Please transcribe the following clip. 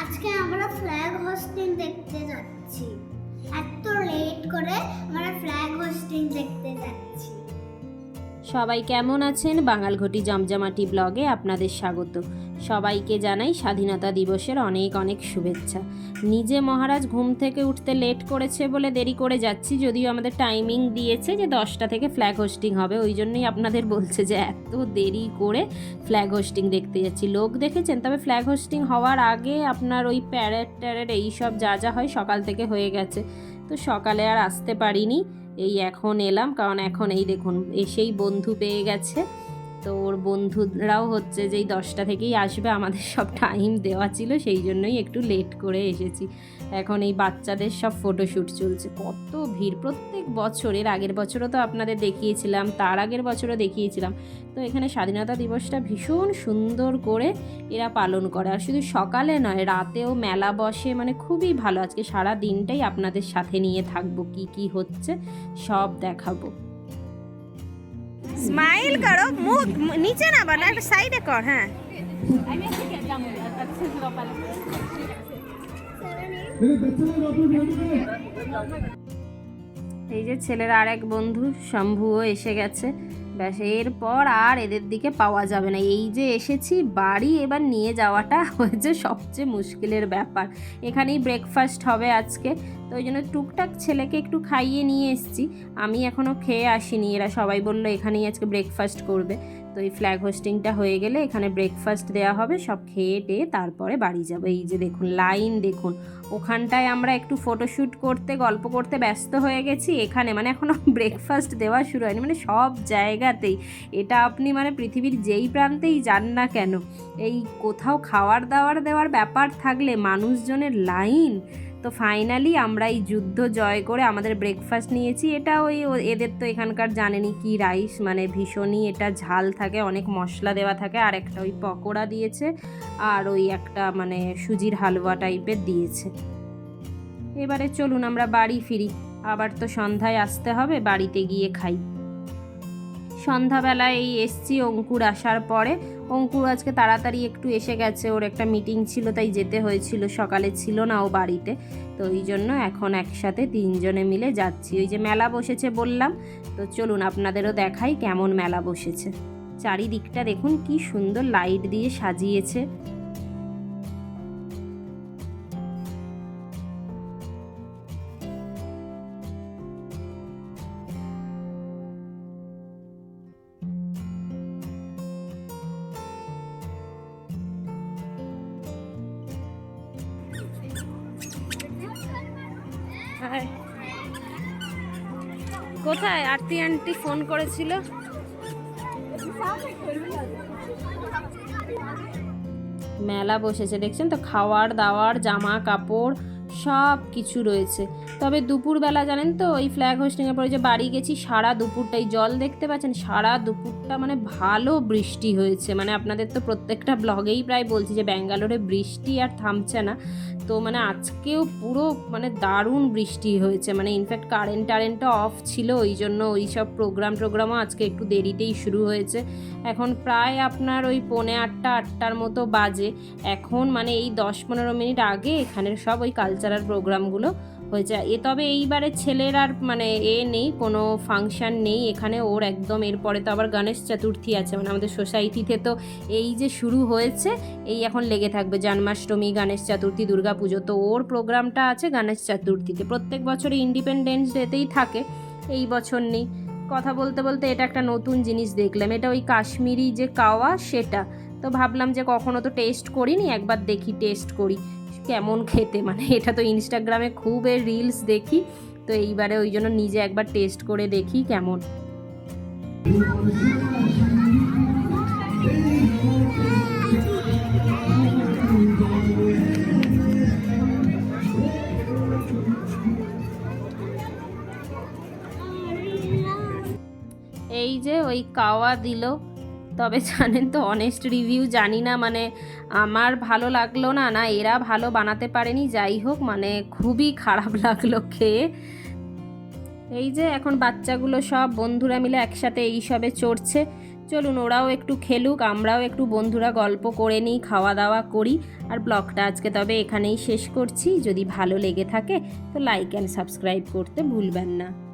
আজকে আমরা flag hosting দেখতে যাচ্ছি। এত লেট করে আমরা ফ্ল্যাগ হোস্টিং দেখতে যাচ্ছি। সবাই কেমন আছেন? বাঙালঘটি জমজমাটি ব্লগে আপনাদের স্বাগত। সবাইকে জানাই স্বাধীনতা দিবসের অনেক অনেক শুভেচ্ছা। নিজে মহারাজ ঘুম থেকে উঠতে লেট করেছে বলে দেরি করে যাচ্ছি, যদিও আমাদের টাইমিং দিয়েছে যে দশটা থেকে ফ্ল্যাগ হোস্টিং হবে। ওই জন্যই আপনাদের বলছে যে এত দেরি করে ফ্ল্যাগ হোস্টিং দেখতে যাচ্ছি। লোক দেখেছেন? তবে ফ্ল্যাগ হোস্টিং হওয়ার আগে আপনার ওই প্যারেড ট্যারেড এইসব যা যা হয় সকাল থেকে হয়ে গেছে। তো সকালে আর আসতে পারিনি। এই এখন এলাম, কারণ এখন এই দেখুন, এসেই বন্ধু পেয়ে গেছে। তো ওর বন্ধুরাও হচ্ছে যে এই দশটা থেকেই আসবে, আমাদের সব টাইম দেওয়া ছিল, সেই জন্যই একটু লেট করে এসেছি। এখন এই বাচ্চাদের সব ফটোশ্যুট চলছে। কত ভিড়, প্রত্যেক বছরের আগের বছরও তো আপনাদের দেখিয়েছিলাম, তার আগের বছরও দেখিয়েছিলাম। তো এখানে স্বাধীনতা দিবসটা ভীষণ সুন্দর করে এরা পালন করে। আর শুধু সকালে নয়, রাতেও মেলা বসে মানে খুবই ভালো। আজকে সারা দিনটাই আপনাদের সাথে নিয়ে থাকব, কি কি হচ্ছে, সব দেখাবো। স্মাইল করো, মুখ, নিচে না বানা একটা সাইডে কর হ্যাঁ। এই যে ছেলের আর এক বন্ধু, শম্ভুও এসে গেছে। ব্যাস, এরপর আর এদের দিকে পাওয়া যাবে না। এই যে এসেছি, বাড়ি এবার নিয়ে যাওয়াটা হয়েছে সবচেয়ে মুশকিলের ব্যাপার। এখানেই ব্রেকফাস্ট হবে আজকে। তো ওই জন্য টুকটাক ছেলেকে একটু খাইয়ে নিয়ে এসেছি। আমি এখনও খেয়ে আসিনি। এরা সবাই বলল, এখানেই আজকে ব্রেকফাস্ট করবে। তো এই ফ্ল্যাগ হোস্টিংটা হয়ে গেলে এখানে ব্রেকফাস্ট দেওয়া হবে, সব খেয়ে টেয়ে তারপরে বাড়ি যাবে। এই যে দেখুন লাইন দেখুন, ওখানটায় আমরা একটু ফটোশ্যুট করতে, গল্প করতে ব্যস্ত হয়ে গেছি। এখানে মানে এখনও ব্রেকফাস্ট দেওয়া শুরু হয়নি মানে সব জায়গাতেই। এটা আপনি মানে পৃথিবীর যেই প্রান্তেই যান না কেন, এই কোথাও খাওয়ার দাওয়ার দেওয়ার ব্যাপার থাকলে মানুষজনের লাইন তো ফাইনালি আমরা এই যুদ্ধ জয় করে আমাদের ব্রেকফাস্ট নিয়েছি। এটা ওই এদের তো এখানকার জানেনই কি রাইস মানে ভীষণই এটা ঝাল থাকে, অনেক মশলা দেওয়া থাকে, আর একটা ওই পকোড়া দিয়েছে, আর ওই একটা মানে সুজির হালুয়া টাইপের দিয়েছে। এবারে চলুন আমরা বাড়ি ফিরি। আবার তো সন্ধ্যায় আসতে হবে, বাড়িতে গিয়ে খাই। সন্ধ্যাবেলায় এই এসছি অঙ্কুর আসার পরে। অঙ্কুর আজকে তাড়াতাড়ি একটু এসে গেছে, ওর একটা মিটিং ছিল, তাই যেতে হয়েছিল, সকালে ছিল না ও বাড়িতে। তো ওই জন্য এখন একসাথে তিনজনে মিলে যাচ্ছি। ওই যে মেলা বসেছে বললাম, তো চলুন আপনাদেরও দেখাই কেমন মেলা বসেছে। চারিদিকটা দেখুন, কি সুন্দর লাইট দিয়ে সাজিয়েছে। কোথায়? আরতি আন্টি ফোন করেছিল। মেলা বসেছে দেখছেন তো? খাওয়ার দাওয়ার জামা কাপড় সব কিছু রয়েছে। তবে দুপুরবেলা জানেন তো, ওই ফ্ল্যাগ হোস্টিংয়ের পরে যে বাড়ি গেছি, সারা দুপুরটাই জল দেখতে পাচ্ছেন। সারা দুপুরটা মানে ভালো বৃষ্টি হয়েছে। মানে আপনাদের তো প্রত্যেকটা ব্লগেই প্রায় বলছি যে ব্যাঙ্গালোরে বৃষ্টি আর থামছে না। তো মানে আজকেও পুরো মানে দারুণ বৃষ্টি হয়েছে। মানে ইনফ্যাক্ট কারেন্ট টারেন্টটা অফ ছিল, ওই জন্য ওই সব প্রোগ্রাম টোগ্রামও আজকে একটু দেরিতেই শুরু হয়েছে। এখন প্রায় আপনার ওই পৌনে আটটা, আটটার মতো বাজে। এখন মানে এই দশ পনেরো মিনিট আগে এখানের সব ওই কালচারাল প্রোগ্রামগুলো হয়েছে। এ তবে এইবারে ছেলের আর মানে এ নেই, কোনো ফাংশন নেই এখানে। ওর একদম এরপরে তো আবার গণেশ চতুর্থী আছে মানে আমাদের সোসাইটিতে তো এই যে শুরু হয়েছে, এই এখন লেগে থাকবে জন্মাষ্টমী, গণেশ চতুর্থী, দুর্গা পুজো। তো ওর প্রোগ্রামটা আছে গণেশ চতুর্থীতে। প্রত্যেক বছর ইন্ডিপেন্ডেন্স ডেতেই থাকে, এই বছর নেই। কথা বলতে বলতে এটা একটা নতুন জিনিস দেখলাম। এটা ওই কাশ্মীরি যে কাওয়া, সেটা। তো ভাবলাম যে কখনো তো টেস্ট করিনি, একবার দেখি টেস্ট করি। কেমন খেতে? মানে এটা তো ইনস্টাগ্রামে খুব রিলস দেখি, তো এইবারে ওই জন্য নিজে একবার টেস্ট করে দেখি কেমন। এই যে ওই কাওয়া দিল। তবে জানেন তো অনেস্ট রিভিউ জানি না মানে আমার ভালো লাগল না না এরা ভালো বানাতে পারেনি, যাই হোক মানে খুবই খারাপ লাগল খেয়ে। এই যে এখন বাচ্চাগুলো সব বন্ধুরা মিলে একসাথে এই সবে চড়ছে। চলুন, ওরাও একটু খেলুক, আমরাও একটু বন্ধুরা গল্প করে নিই, খাওয়া দাওয়া করি। আর ব্লগটা আজকে তবে এখানেই শেষ করছি। যদি ভালো লেগে থাকে, তো লাইক অ্যান্ড সাবস্ক্রাইব করতে ভুলবেন না।